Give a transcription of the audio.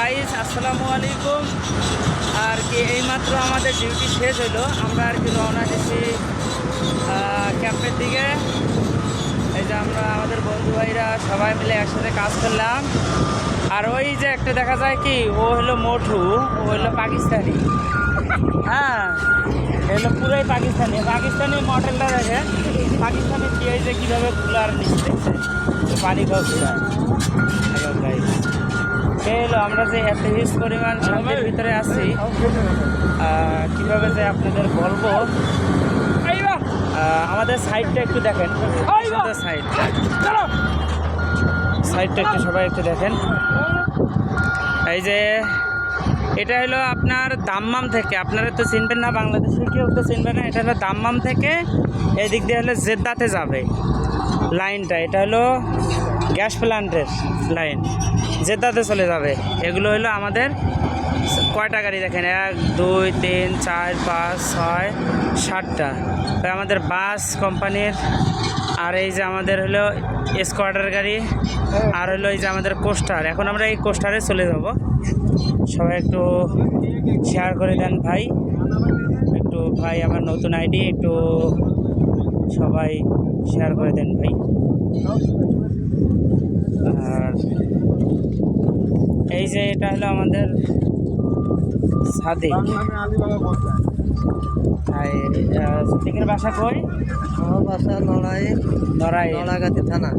Guys আসসালামু আলাইকুম। আর কি, এইমাত্র আমাদের ডিউটি শেষ হলো। আমরা আর কি রওনা দিয়েছি ক্যাম্পের দিকে। এই যে আমরা আমাদের বন্ধু ভাইরা সবাই মিলে একসাথে কাজ করলাম। আর ওই যে একটা দেখা যায় কি, ও হলো মোটু ও হলো পাকিস্তানি। হ্যাঁ এ হলো পুরোই পাকিস্তানি। পাকিস্তানি মডেলটা দেখে, পাকিস্তানি হয়েছে, কীভাবে কুলার নিচ্ছে পানি খাওয়া হলো আমরা যে এত হিউজ পরিমাণ শান্তির ভিতরে আছি কীভাবে যে আপনাদের বলব? আমাদের সাইডটা একটু দেখেন। সুন্দর সাইড সাইডটা একটু সবাই একটু দেখেন। এই যে এটা হলো আপনার দাম্মাম থেকে আপনারা তো চিনবেন না বাংলাদেশে কেউ তো চিনবে না এটা হলো দাম্মাম থেকে এদিক দিয়ে হলো জেদ্দাতে যাবে। লাইনটা এটা হলো গ্যাস লাইন। জেদ্দাতে চলে যাবে। এগুলো হলো আমাদের কয়টা গাড়ি দেখেন? এক, দুই, তিন, চার, পাঁচ, ছয়, সাতটা। আমাদের বাস কোম্পানির, আর এই যে আমাদের হলো স্কোয়াডার গাড়ি, আর হলো এই যে আমাদের কোস্টার। এখন আমরা এই কোস্টারে চলে যাব। সবাই একটু শেয়ার করে দেন ভাই। একটু ভাই, আমার নতুন আইডি, একটু সবাই শেয়ার করে দেন ভাই আর এই যে এটা হলো আমাদের সাদিক। সাদিকের বাসা কই? বাসা নড়াই নড়াই নড়াগাতি থানা।